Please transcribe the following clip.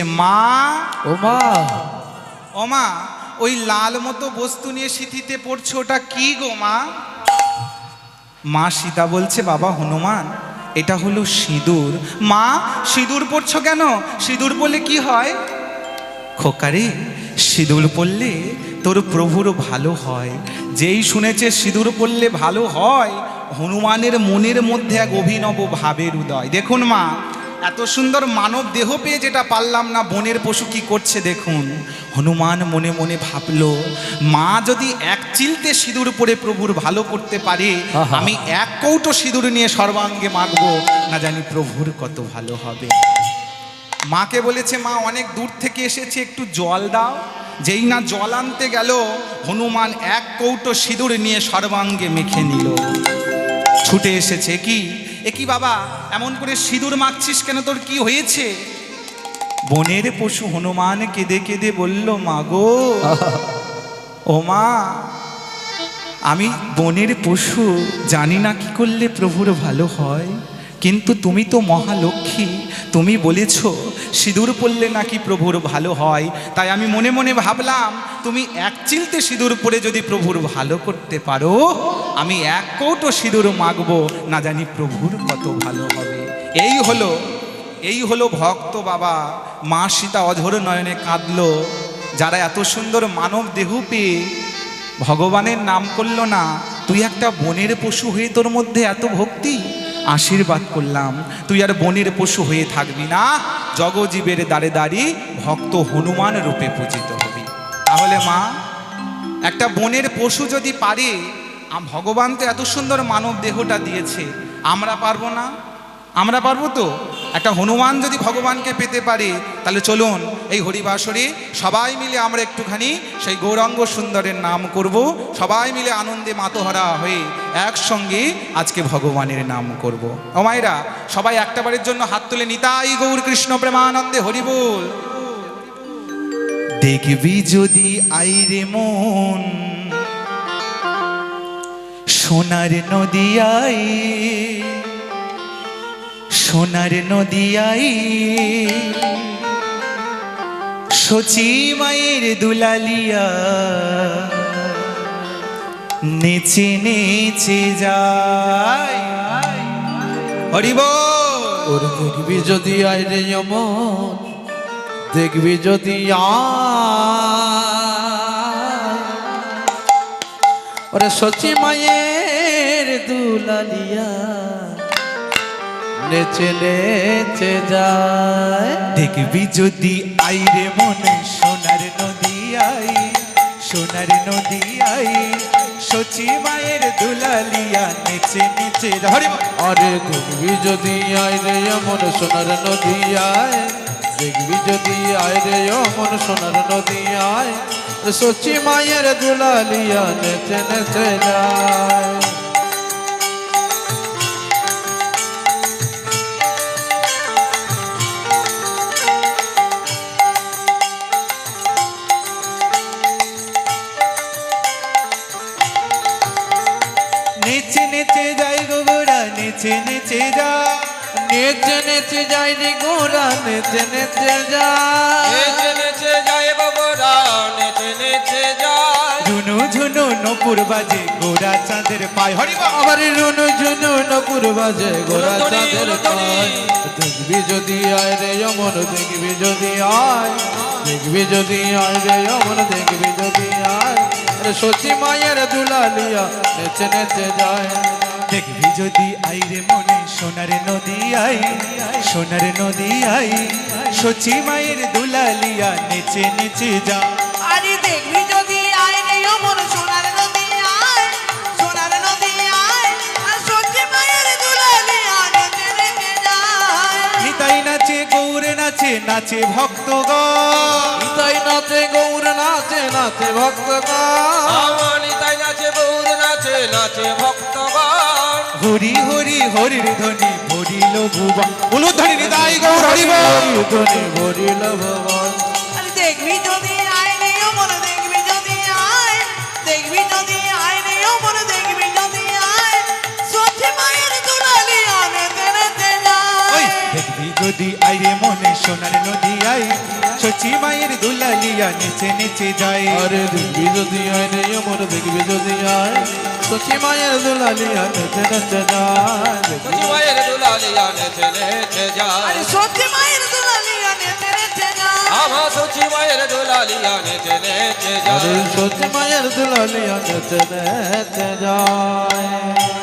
মা ও মা। ও মা ওই লাল মতো বস্তু নিয়ে সিথিতে পড়ছে ওটা কি গো মা? মা সীতা বলছে বাবা হনুমান এটা হলো সিঁদুর। মা সিঁদুর পড়ছো কেন? সিঁদুর পরলে কি হয়? খোকারে সিঁদুর পড়লে তোর প্রভুর ভালো হয়। যেই শুনেছে সিঁদুর পড়লে ভালো হয় হনুমানের মনের মধ্যে এক অভিনব ভাবের উদয়। দেখুন মা এত সুন্দর মানব দেহ পেয়ে যেটা পারলাম না বনের পশু কি করছে দেখুন? হনুমান মনে মনে ভাবলো মা যদি এক চিলতে সিঁদুর পরে প্রভুর ভালো করতে পারে আমি এক কৌটো সিঁদুর নিয়ে সর্বাঙ্গে মাখবো না জানি প্রভুর কত ভালো হবে। মাকে বলেছে মা অনেক দূর থেকে এসেছে একটু জল দাও। যেই না জল আনতে গেল হনুমান এক কৌটো সিঁদুর নিয়ে সর্বাঙ্গে মেখে নিল। ছুটে এসেছে কি? এ কি বাবা, এমন করে সিঁদুর মাখছিস কেন? তোর কি হয়েছে? বনের পশু হনুমান কেঁদে কেঁদে বলল মাগো ও মা, আমি বনের পশু, জানি না কি করলে প্রভুর ভালো হয়, কিন্তু তুমি তো মহালক্ষ্মী, তুমি বলেছ সিঁদুর পরলে নাকি প্রভুর ভালো হয়, তাই আমি মনে মনে ভাবলাম, তুমি এক চিলতে সিঁদুর পরে যদি প্রভুর ভালো করতে পারো আমি এক কৌটো সিঁদুর মাগবো। না জানি প্রভুর কত ভালো হবে। এই হলো এই হলো ভক্ত বাবা। মা সীতা অঝোর নয়নে কাঁদলো। যারা এত সুন্দর মানব দেহ পেয়ে ভগবানের নাম করল না, তুই একটা বনের পশু হয়ে তোর মধ্যে এত ভক্তি? আশীর্বাদ করলাম। তুই আর বনের পশু হয়ে থাকবি না। জগজীবের দাঁড়ে দাঁড়ি ভক্ত হনুমান রূপে পূজিত হবি। তাহলে মা, একটা বনের পশু যদি পারে ভগবান তো এত সুন্দর মানব দেহটা দিয়েছে। আমরা পারব না? আমরা পারব তো? একটা হনুমান যদি ভগবানকে পেতে পারে, তাহলে চলুন এই হরিবাসরে সবাই মিলে আমরা একটুখানি সেই গৌরাঙ্গ সুন্দরের নাম করব। সবাই মিলে আনন্দে মাতোহরা হয়ে একসঙ্গে আজকে ভগবানের নাম করব। ও মায়েরা, সবাই একটা বারের জন্য হাত তুলে নিতাই গৌর কৃষ্ণ প্রেমানন্দে হরিবোল। দেখবি যদি আইরে মন সোনার নদিয়াই সোনার নদিয়াই। সচি মায়ের দুলালিয়া নেচে নেচে যায়। হরিব ওর দেখবি যদি আয় রে অমন দেখবি যদি আয়। ওরে সচি মায়ের দুলালিয়া নেচে নেচে যায় দেখবি যদি আইরে মনে সোনার নদী আই সোনার নদী আই সচি মায়ের দুলালিয়া নেচে নেচে হরি। আরে দেখবি যদি আয় রে অমন সোনার নদী আয় দেখবি যদি আয় রে অমন সোনার নদী আয়। সচি মায়ের দুলালিয়া নেচে নেচে যায়। নেচে নেচে যাই গোবরা, নেচে নেচে যা নেচে নেচে যাই রে গোরা নেচে নেচে যায় নেচে নেচে যায় বাবরা নেচে নেচে যায় ঝুনু ঝুনু নপুর বাজে গোরা চাঁদের পায়। হরি। আবার রুনু ঝুনু বাজে গোরা চাঁদের। পায়। দেখবি যদি আয় রে অমন দেখবি যদি আয়। দেখবি যদি আয় রে অমন দেখবি যদি আয়। আরে সচি মায়ের দুলালিয়া নেচে নেচে যায়। দেখবি যদি আইরে মনে সোনার নদী আই সোনার নদী আই সচি মায়ের দুলালিয়া নেচে নেচে যা। আরে দেখবি যদি আয় রে অমর সোনার নদী আয় সোনার নদী আয় আর সত্যি মায়ের দুলালি আনে জেনে যায় নিতাই নাচে গৌরে নাচে নাচে ভক্তগণ তাই নাচে গৌর নাচে নাচে ভক্তগণ আমানি তাই নাচে বৌর নাচে নাচে ভক্ত ভক্তগণ হরি হরি হরির ধ্বনি ভরিল ভুবন। উলুধ্বনি নিতাই গৌর হরি। ধনী ভরিল ভবন। দেখবি যদি আয় রে অমর দেখবি যদি আয়। দেখবি যদি আয় রে অমর দেখবি যদি আয়। সত্যি মায়ের দুলালি আনে জেনে ওই দেখবি যদি আইরে মনে সোনার নদিয়ায় সচি মায়ের দুলালিয়া নেচে নেচে যায়। আরে দেখবি যদি আয় রে অমর দেখবি যদি আয়। সখী মায়ের দুলালিয়া নেচে নেচে যায়। সচি মায়ের দুলালিয়া নেচে নেচে যায়। আরে সত্যি মায়ের দুলালিয়া নেচে নেচে যায়। আমার সচি মায়ের দুলালিয়া নেচে নেচে আরে যায়। সত্যি মায়ের দুলালিয়া নেচে নেচে যায়।